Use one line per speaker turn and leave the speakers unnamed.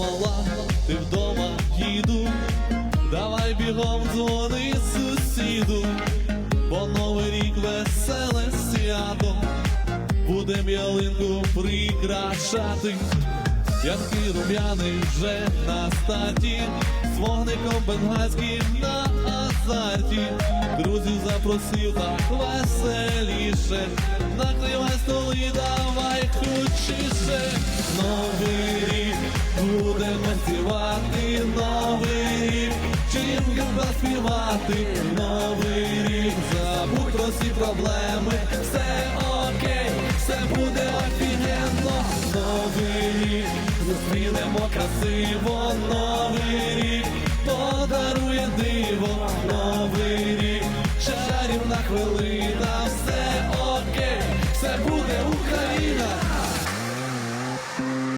мала, ти вдома їду, давай бігом дзвони сусіду, бо новий рік веселе свято, будем ялинку прикрашати. Янки рум'яний вже на старті, з вогником бенгальським на азарті. Друзів запросив так веселіше, накривай столи, давай хучіше. Новий співати, новий рік, чим співати, новий рік, забудь про всі проблеми, все окей, все буде офігенно, новий рік, зустрінемо красиво, новий рік, подарує диво, новий рік, чарівна хвилина,